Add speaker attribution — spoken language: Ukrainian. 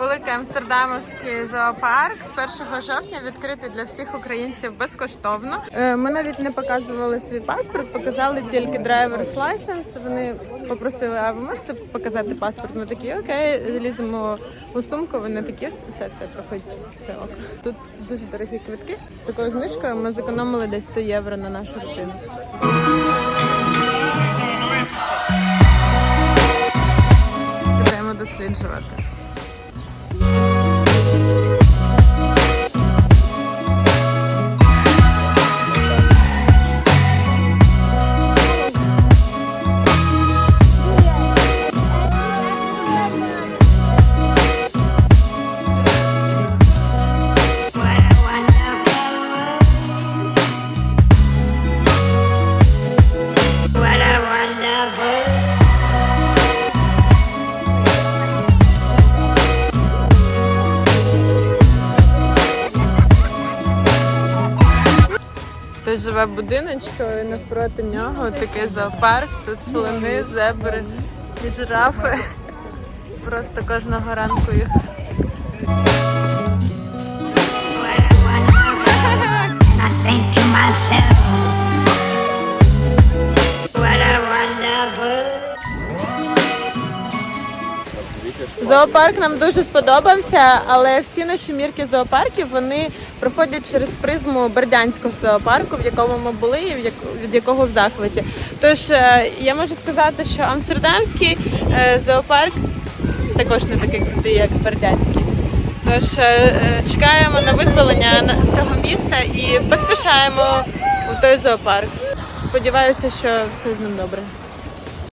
Speaker 1: Великий амстердамський зоопарк з 1 жовтня відкритий для всіх українців безкоштовно. Е, Ми навіть не показували свій паспорт, показали тільки driver's license. Вони попросили, а ви можете показати паспорт? Ми такі окей, ліземо у сумку. Вони такі все, все проходять. Все ок. Тут дуже дорогі квитки. З такою знижкою ми зекономили десь 100 євро на нашу дитину. Досліджувати. Хтось живе будиночко, і навпроти нього такий зоопарк. Тут слони, зебри і жирафи. Просто кожного ранку їх. Зоопарк нам дуже сподобався, але всі наші мірки зоопарків вони проходять через призму Бердянського зоопарку, в якому ми були і від якого в захваті. Тож е, я можу сказати, що амстердамський е, зоопарк також не такий крутий, як Бердянський. Тож е, чекаємо на визволення цього міста і поспішаємо у той зоопарк. Сподіваюся, що все з ним добре.